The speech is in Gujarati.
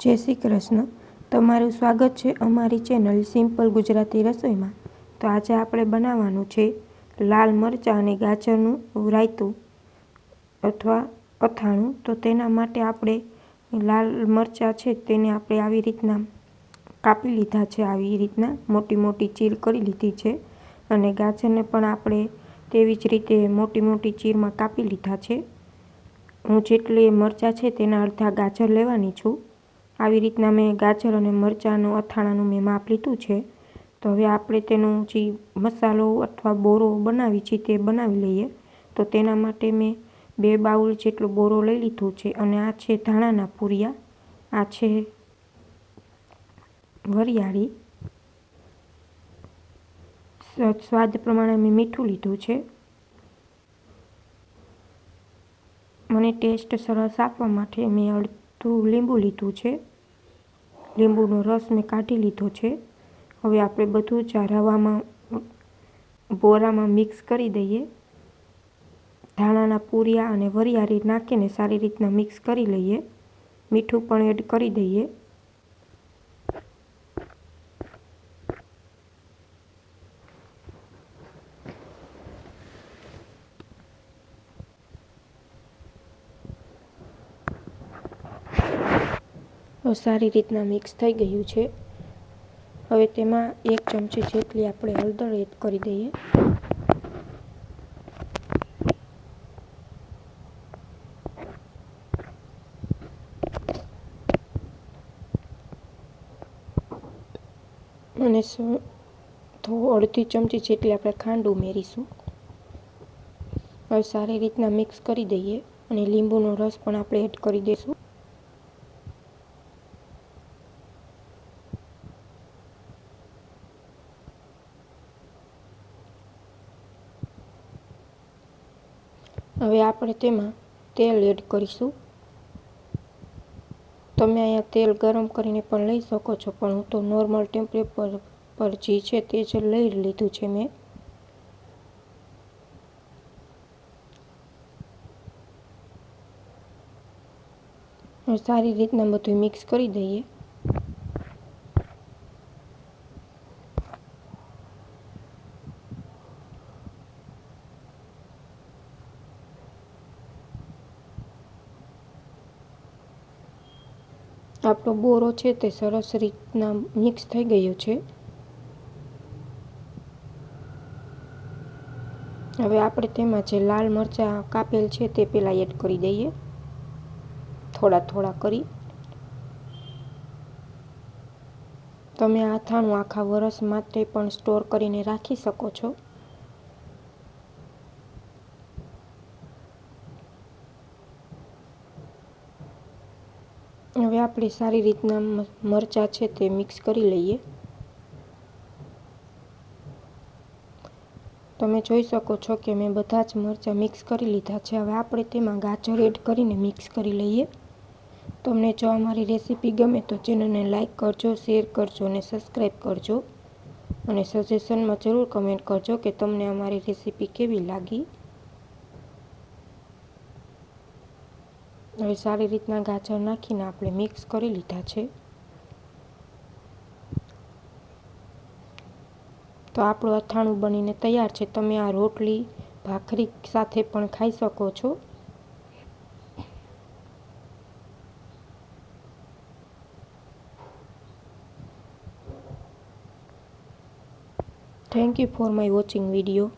જય શ્રી કૃષ્ણ. તમારું સ્વાગત છે અમારી ચેનલ સિમ્પલ ગુજરાતી રસોઈમાં. તો આજે આપણે બનાવવાનું છે લાલ મરચાં અને ગાજરનું રાયતું અથવા અથાણું. તો તેના માટે આપણે લાલ મરચાં છે તેને આપણે આવી રીતના કાપી લીધા છે. આવી રીતના મોટી મોટી ચીર કરી લીધી છે અને ગાજરને પણ આપણે તેવી જ રીતે મોટી મોટી ચીરમાં કાપી લીધા છે. હું જેટલી મરચાં છે તેના અડધા ગાજર લેવાની છું. આવી રીતના મેં ગાજર અને મરચાંનું અથાણાનું મેં માપ લીધું છે. તો હવે આપણે તેનો જે મસાલો અથવા બોરો બનાવી છે તે બનાવી લઈએ. તો તેના માટે મેં બે બાઉલ જેટલો બોરો લઈ લીધો છે અને આ છે ધાણાના પૂરિયા. આ છે વરિયાળી. સ્વાદ પ્રમાણે મેં મીઠું લીધું છે. મને ટેસ્ટ સરસ આપવા માટે મેં અડધું લીંબુ લીધું છે? લીંબુનો રસ મેં કાઢી લીધો છે. હવે આપણે બધું જ આ રવામાં બોરામાં મિક્સ કરી દઈએ. ધાણાના પૂરિયા અને વરિયાળી નાખીને સારી રીતના મિક્સ કરી લઈએ. મીઠું પણ એડ કરી દઈએ. સારી રીતના મિક્સ થઈ ગયું છે. હવે તેમાં એક ચમચી જેટલી આપણે હળદર એડ કરી દઈએ. અને અડધી ચમચી જેટલી આપણે ખાંડ ઉમેરીશું. હવે સારી રીતના મિક્સ કરી દઈએ અને લીંબુનો રસ પણ આપણે એડ કરી દઈશું. હવે આપણે તેમાં તેલ એડ કરીશું. તમે અહીંયા તેલ ગરમ કરીને પણ લઈ શકો છો, પણ હું તો નોર્મલ ટેમ્પરેચર પર જે છે તે જ લઈ લીધું છે મેં. સારી રીતના બધું મિક્સ કરી દઈએ. આપણો બોરો છે તે સરસ રીતના મિક્સ થઈ ગયો છે. હવે આપણે તેમાં જે લાલ મરચાં કાપેલ છે તે પહેલાં એડ કરી દઈએ. થોડા થોડા કરી. તમે આ થાણું આખા વરસ માટે પણ સ્ટોર કરીને રાખી શકો છો હવે આપણે સારી રીતના મરચાં છે તે મિક્સ કરી લઈએ. તમે જોઈ શકો છો કે મેં બધા જ મરચાં મિક્સ કરી લીધા છે. હવે આપણે તેમાં ગાજર એડ કરીને મિક્સ કરી લઈએ. તમને જો અમારી રેસીપી ગમે તો ચેનલને લાઇક કરજો શેર કરજો અને સબસ્ક્રાઈબ કરજો. અને સજેશનમાં જરૂર કમેન્ટ કરજો કે તમને અમારી રેસીપી કેવી લાગી. હવે સારી રીતના ગાજર નાખીને આપણે મિક્સ કરી લીધા છે. તો આપણું અથાણું બનીને તૈયાર છે. તમે આ રોટલી, ભાખરી સાથે પણ ખાઈ શકો છો. Thank you for my watching video